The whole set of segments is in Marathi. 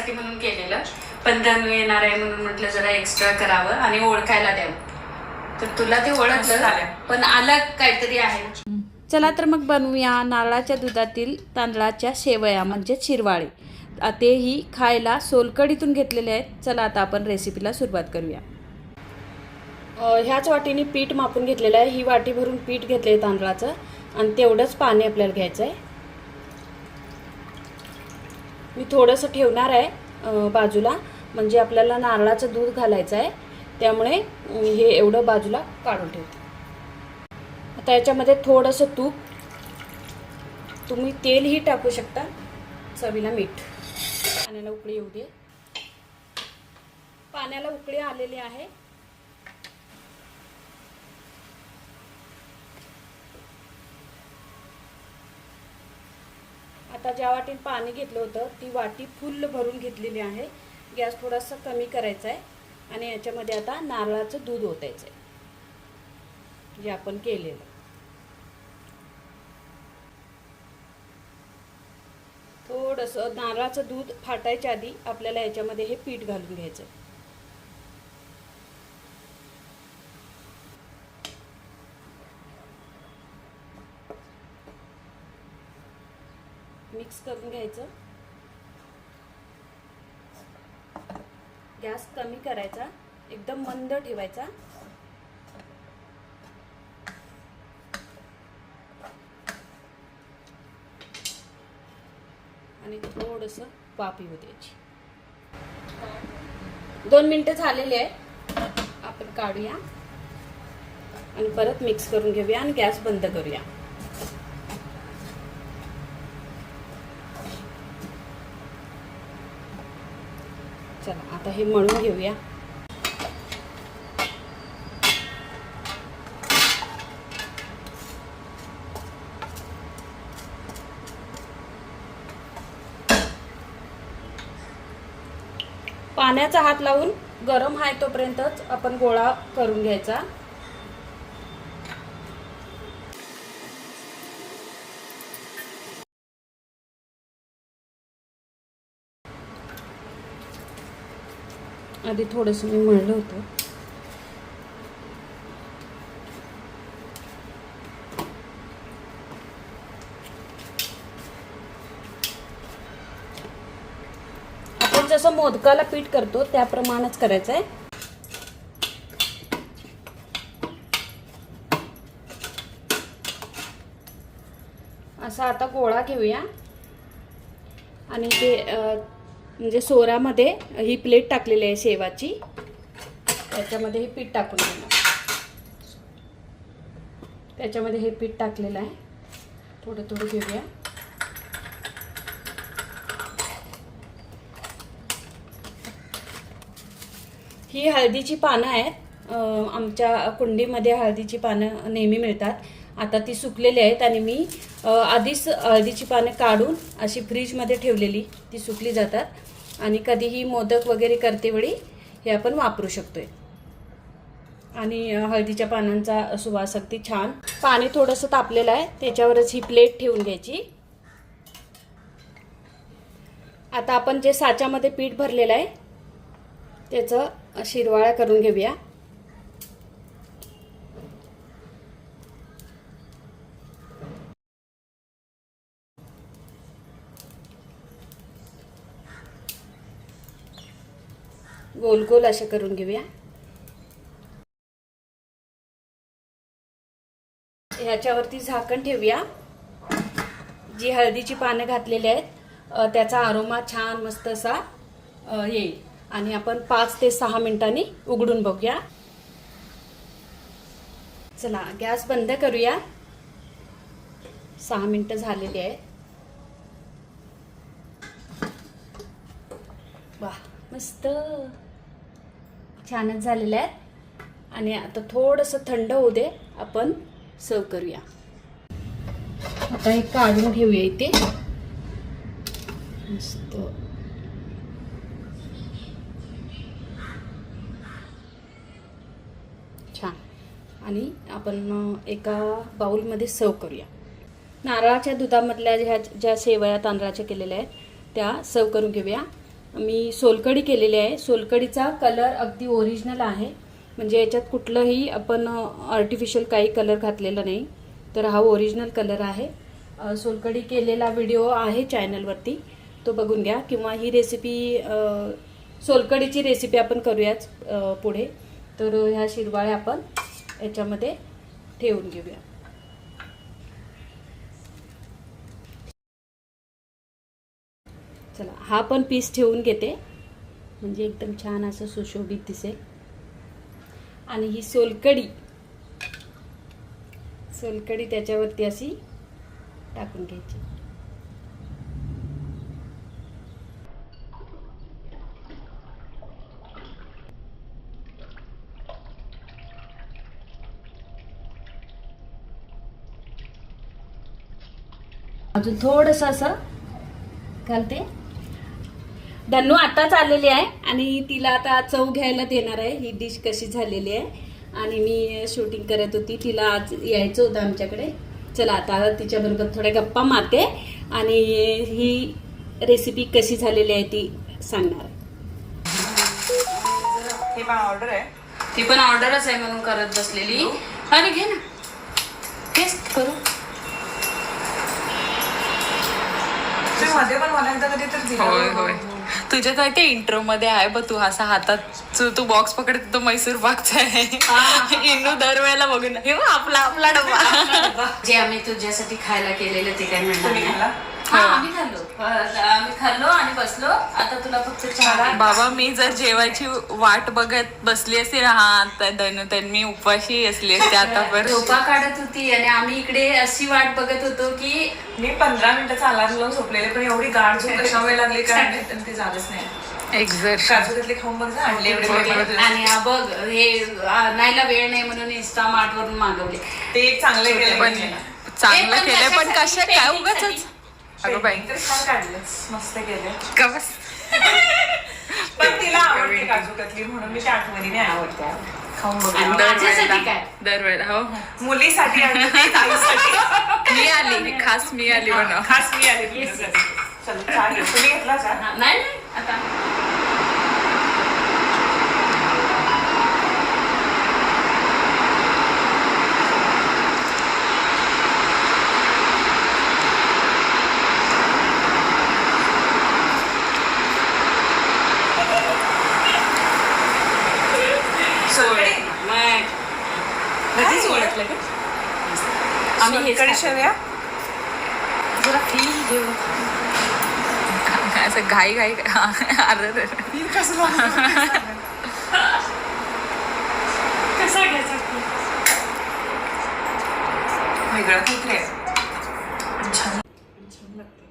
त्यासाठी म्हणून केलेलं. पण धनू येणार आहे म्हणून म्हटलं जरा एक्स्ट्रा करावं आणि ओळखायला द्यावं. तर तुला ते ओळखलं. पण आलं काहीतरी आहे. चला तर मग बनवूया नारळाच्या दुधातील तांदळाच्या शेवया म्हणजे शिरवाळे. तेही खायला सोलकडीतून घेतलेले आहेत. चला आता आपण रेसिपीला सुरुवात करूया. ह्याच वाटीने पीठ मापून घेतलेलं आहे. ही वाटी भरून पीठ घेतलं आहे तांदळाचं. आणि तेवढंच पाणी आपल्याला घ्यायचं आहे मी थोडंसं ठेवणार आहे बाजूला. म्हणजे आपल्याला नारळाचं दूध घालायचं आहे. त्यामुळे हे एवढं बाजूला काढून ठेवते. आता याच्यामध्ये थोडंसं तूप. तुम्ही तेलही टाकू शकता. चवीला मीठ. पाण्याला उकळी येऊ दे. पाण्याला उकळी आलेली आहे. आता ज्या वाटीत पाणी घेतलं होतं ती वाटी फुल्ल भरून घेतलेली आहे. गॅस थोडासा कमी करायचा आहे आणि याच्यामध्ये आता नारळाचं दूध ओतायचं आहे. जे आपण केलेलं. थोडंसं नारळाचं दूध फाटायच्या आधी आपल्याला याच्यामध्ये हे पीठ घालून घ्यायचं मिक्स करून घ्यायचं. गॅस कमी करायचा. एकदम मंद ठेवायचा. आणि थोडंसं वाफ येऊ द्यायची. दोन मिनिटं झालेली आहे. आपण काढूया. आणि परत मिक्स करून घेऊया आणि गॅस बंद करूया चला आता हे मळून घेऊया. पाण्याचा हात लावून गरम आहे तोपर्यंतच आपण गोळा करून घ्यायचा. आधी थोडंसं मी मळलं होतं. आपण जसं मोदकाला पीठ करतो त्याप्रमाणेच करायचं आहे. असा आता गोळा घेऊया. आणि ते म्हणजे सोरामध्ये ही प्लेट टाकलेली आहे शेवाची. त्याच्यामध्ये हे पीठ टाकून देणार. त्याच्यामध्ये हे पीठ टाकलेलं आहे. थोडं थोडं घेऊया. ही हळदीची पानं आहेत. आमच्या कुंडीमध्ये हळदीची पानं नेहमी मिळतात. आता ती सुकलेली आहेत आणि मी आधीच हळदीची पानं काढून अशी फ्रीजमध्ये ठेवलेली ती सुकली जातात. आणि कधीही मोदक वगैरे करतेवेळी हे आपण वापरू शकतोय. आणि हळदीच्या पानांचा सुवास अगदी छान. पाणी थोडंसं तापलेलं आहे त्याच्यावरच ही प्लेट ठेवून घ्यायची. आता आपण जे साच्यामध्ये पीठ भरलेलं आहे त्याचं शिरवाळ्या करून घेऊया. गोल गोल असे करून घेऊया. ह्याच्यावरती झाकण ठेवूया. जी हळदीची पानं घातलेली आहेत त्याचा आरोमा छान मस्त असा येईल. आणि आपण पाच ते सहा मिनिटांनी उघडून बघूया. चला गॅस बंद करूया. सहा मिनटं झालेली आहेत. वा मस्त. छानच झालेलं आहे आणि आता थोडंसं थंड होऊ दे आपण सर्व करूया. आता हे काढून घेऊया इथे. मस्त. छान. आणि आपण एका बाऊलमध्ये सर्व करूया. नारळाच्या दुधामधल्या ज्या ज्या शेवया तांदळाच्या केलेल्या आहेत त्या सर्व करून घेऊया. मी सोलकडी केलेली आहे. सोलकडीचा कलर अगदी ओरिजिनल आहे. म्हणजे याच्यात कुठलंही आपण आर्टिफिशियल काही कलर घातलेला नाही. तर हा ओरिजिनल कलर आहे. सोलकडी केलेला व्हिडिओ आहे चॅनलवरती तो बघून घ्या किंवा ही रेसिपी सोलकडीची रेसिपी आपण करूयाच पुढे. तर ह्या शिरवाळ्या आपण याच्यामध्ये ठेवून घेऊया. चला हा पण पीस ठेवून घेते. म्हणजे एकदम छान असं सुशोभित दिसेल. आणि ही सोलकडी सोलकडी त्याच्यावरती अशी टाकून घ्यायची. अजून थोडस असं घालते. धन्नू आताच आलेली आहे. आणि तिला आता चव घ्यायला देणार आहे. ही डिश कशी झालेली आहे. आणि मी शूटिंग करत होती. तिला आज यायचं होतं आमच्याकडे. चला आता तिच्याबरोबर थोड्या गप्पा मारते. आणि ही रेसिपी कशी झालेली आहे ती सांगणार. आहे हे पण ऑर्डर आहे. ती पण ऑर्डरच आहे म्हणून करत बसलेली. अरे घे ना. टेस्ट करू. मध्ये पण मला एकदा कधी तर दिलं होय होय. तुझ्या काय ते इंट्रो मध्ये आहे बघ तू असा हातात तू- बॉक्स पकडत तो मैसूर पाकचा आहे. इन्नू दरवेळेला बघून बघ, आपला आपला डबा. जे आम्ही तुझ्यासाठी खायला केलेलं ते काय खाल्ला? हा आम्ही खाल्लो. अं, आम्ही खाल्लो आणि बसलो. आता तुला फक्त चहा बाबा मी जर जेवायची वाट बघत बसली असते ना हा तर धनु मी उपवाशी असली असते आता झोपा काढत होती आणि आम्ही इकडे अशी वाट बघत होतो की मी पंधरा मिनिटाचा अलार्म लावून झोपलेले पण एवढी गाढ झोप कशा वेळ लागली? काय माहीत, ते झालंच नाही. एक्झॅक्ट काजू खाऊन बघ ना आणले एवढे वेगळे. आणि हा बघ हे आणायला वेळ नाही म्हणून इंस्टा मार्ट वरून मागवले. ते एक चांगले केले पण चांगलं ते पण? कशा काय उगाच. अगं बाई तर छान काढलेस मस्त केले का बस पण तिला आवडते काजू कतली म्हणून मी त्या आठवणीने आवडते खाऊन बघ आणि माझ्यासाठी दरवेळेला काय? दरवेळेला हो मुलीसाठी आईसाठी मी आली खास मी आली बनव खास मी आले तुझ्यासाठी. चलो चहा. तुम्ही घेतला चहा नाही नाही आता सोलकढी? मग कधीच ओळखलं का? शेवया जरा फील घेऊ असं घाई घाई अरे कसा घ्यायचा वेगळं छान. छान लागते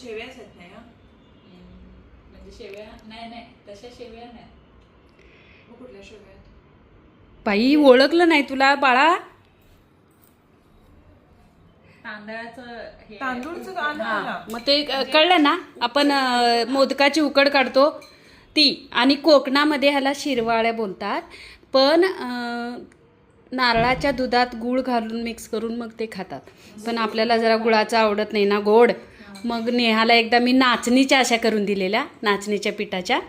शेव्याच आहेत नाही हा? म्हणजे शेवया नाही नाही. तशा शेवया नाही. कुठल्या शेवया? बाई ओळखलं नाही तुला बाळा? तांदळाचं हे तांदूळचं गाणं आहे ना. मग ते कळलं ना? आपण अ, मोदकाची उकड काढतो. ती आणि कोकणामध्ये ह्याला शिरवाळ्या बोलतात. पण अ, नारळाच्या दुधात गूळ घालून मिक्स करून मग ते खातात. पण आपल्याला जरा गुळाचं आवडत नाही ना गोड. मग नेहाला एकदा मी नाचणीच्या अशा करून दिलेल्या नाचणीच्या पिठाच्या.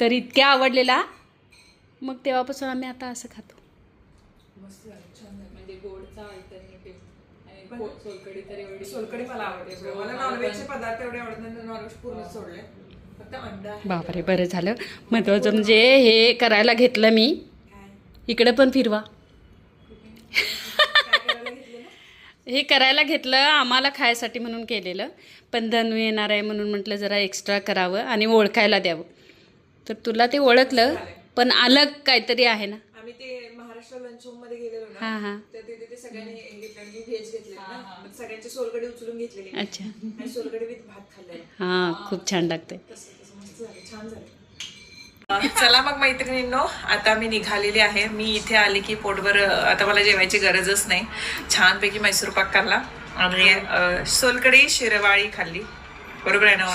तर इतक्या आवडलेला. मग तेव्हापासून आम्ही आता असं खातो. म्हणजे गोडचा गो- सोलकडी तर एवढी सोलकढी मला आवडते. मला नॉनव्हेजचे पदार्थ एवढे आवडत नाही नॉनव्हेज पूर्ण सोडले फक्त अंडा आहे. बापरे बरं झालं. महत्वाचं म्हणजे हे करायला घेतलं मी इकडे पण फिरवा. हे करायला घेतलं आम्हाला खायसाठी म्हणून केलेलं. पण धनू येणार आहे म्हणून म्हटलं जरा एक्स्ट्रा करावं आणि ओळखायला द्यावं. तर तुला ते ओळखलं पण अलग काहीतरी आहे ना? आम्ही ते महाराष्ट्र लंच होममध्ये गेलेलो ना तर तिथे ते सगळ्यांनी हे व्हेज घेतले ना मग सगळ्यांची सोलकढी उचलून घेतलेली. अच्छा. आणि विथ भात खाल्लेला. हां खूप छान झालं छान झालं. चला मग मैत्रिणींनो आता मी निघालेली आहे. मी इथे आले की पोटभर आता मला जेवायची गरजच नाही. छानपैकी मैसूर पाक खाल्ला. आणि अं, सोलकढी शिरवाळी खाल्ली. बरोबर आहे ना हो?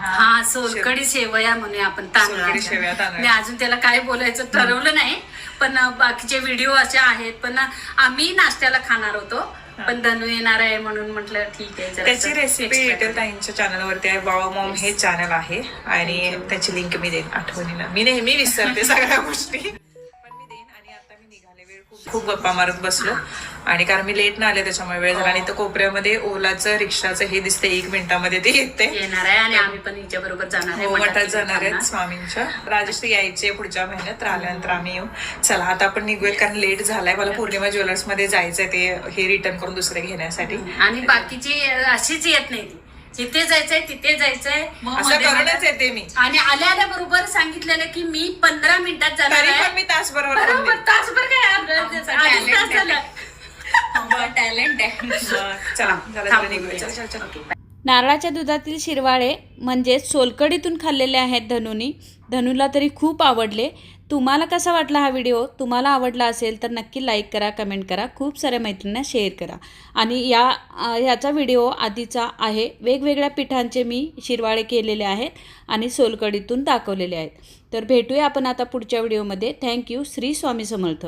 हा. सोलकडी शेवया म्हणूया आपण सोलकढी शेवया, तांदळाच्या. तांदळाच्या. मी अजून त्याला काय बोलायचं ठरवलं नाही पण अं, बाकीचे व्हिडिओ असे आहेत पण अं, आम्ही नाश्त्याला खाणार होतो पण धनू येणार आहे म्हणून म्हटलं ठीक आहे जरा त्याची रेसिपी डिटेल ताईंच्या चॅनलवरती आहे वाव मॉम हे चॅनल आहे आणि त्याची लिंक मी देईन आठवणीनं. मी नेहमी विसरते सगळ्या गोष्टी. पण मी देईन आणि आता मी निघाले वेळ खूप खूप गप्पा मारत बसलो. आणि कारण मी लेट ना आले त्याच्यामुळे वेळ झाला. आणि तर कोपऱ्यामध्ये ओलाचं रिक्षाचं हे दिसते एक मिनिटामध्ये ते येते येणार आहे आणि आम्ही पण हिच्या बरोबर जाणार आहे हो मठात जाणार आहेत. स्वामींच्या. राजश्री यायचे पुढच्या महिन्यात तर आल्यानंतर आम्ही येऊ. चला आता आपण निघूयात कारण लेट झालाय. मला पौर्णिमा ज्वेलर्समध्ये जायचंय ते हे रिटर्न करून दुसरे घेण्यासाठी. आणि बाकीची अशीच येत नाही ती. जिथे जायचंय तिथे जायचंय. असं करूनच येते मी. आणि आल्या आल्या बरोबर सांगितलेलं की मी पंधरा मिनिटात जाणार मी तासभर बरोबर तासभर काय? तास झालं. टॅलेंट आहे चला जरा जरा निघूया. चल चल चल. नारळाच्या दुधातील शिरवाळे म्हणजेच सोलकडीतून खाल्लेले आहेत धनुनी. धनुला तरी खूप आवडले. तुम्हाला कसा वाटला हा व्हिडिओ? तुम्हाला आवडला असेल तर नक्की लाईक करा कमेंट करा. खूप साऱ्या मैत्रिणींना शेअर करा. आणि या ह्याचा व्हिडिओ आधीचा आहे. वेगवेगळ्या पिठांचे मी शिरवाळे केलेले आहेत आणि सोलकडीतून दाखवलेले आहेत. तर भेटूया आपण आता पुढच्या व्हिडिओमध्ये. Thank you Shri Swami Samarth.